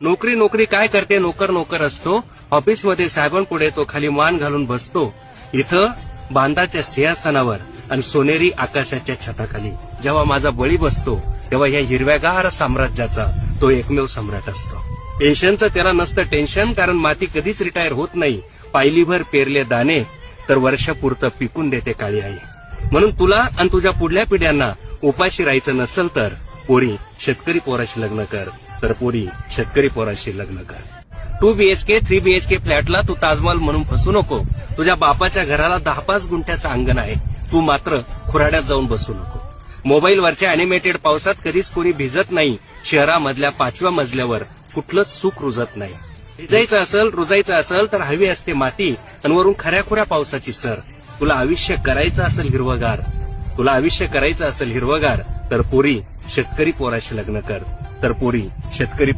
नोकरी नोकरी काय करते? नोकर नोकर असतो. ऑफिसमध्ये साहेबांपुढे तो खाली मान घालून बसतो. इथं बांधाच्या सिंहासनावर आणि सोनेरी आकाशाच्या छताखाली. जेव्हा माझा बळी बसतो तेव्हा या हिरव्यागार साम्राज्याचा तो एकमेव सम्राट असतो. पेन्शनचं त्याला नसतं टेन्शन कारण माती कधीच रिटायर होत नाही. पायलीभर पेरले दाणे तर वर्षापुरतं पिकून देते काळी आई. म्हणून तुला आणि तुझ्या पुढल्या पिढ्यांना उपाशी राहायचं नसेल तर पोरी शेतकरी पोराशी लग्न कर तर पोरी शेतकरी पोराशी लग्न कर. टू बीएचके थ्री बीएचके फ्लॅटला तू ताजमहल म्हणून फसू नको. तुझ्या बापाच्या घराला दहा पाच गुंठ्याचं अंगण आहे. तू मात्र खुराड्यात जाऊन बसू नको. मोबाईलवरच्या अॅनिमेटेड पावसात कधीच कोणी भिजत नाही. शहरामधल्या पाचव्या मजल्यावर कुठलंच सुख रुजत नाही. भिजायचं असेल रुजायचं असेल तर हवी असते माती आणि वरून खऱ्याखुऱ्या पावसाची सर. तुला आयुष्य करायचं असेल हिरवगार तुला आयुष्य करायचं असेल हिरवगार तर पोरी शेतकरी पोराशी लग्न कर. तर पोरी शेतकरी